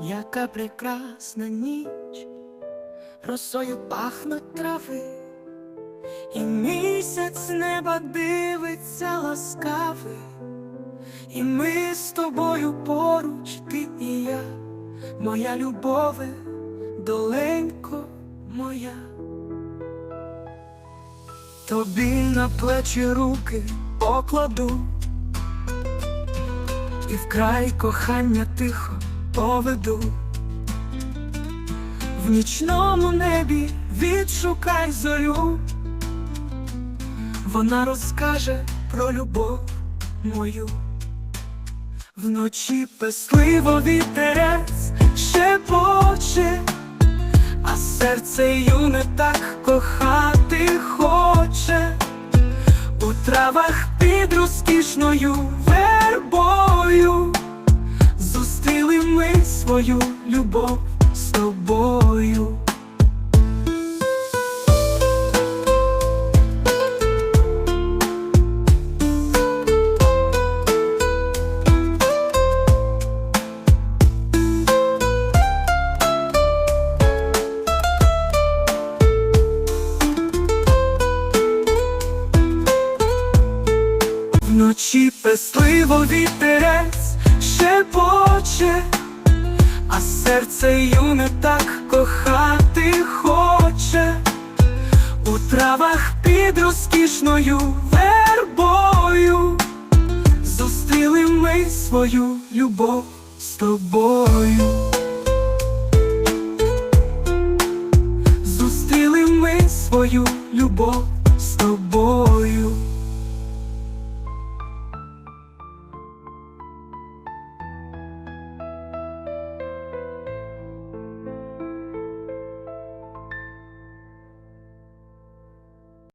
яка прекрасна ніч, росою пахнуть трави, і місяць неба дивиться ласкавий, і ми з тобою поруч, ти і я, моя любове, доленько моя. Тобі на плечі руки покладу, і вкрай кохання тихо поведу. В нічному небі відшукай зорю, вона розкаже про любов мою. Вночі песливо вітерець шепоче, а серце юне так кохати хоче, у травах під розкішною вербою ми свою любов з тобою. Вночі песливо вітерець шепоче, серце юне так кохати хоче, у травах під розкішною вербою зустріли ми свою любов з тобою. Зустріли ми свою любов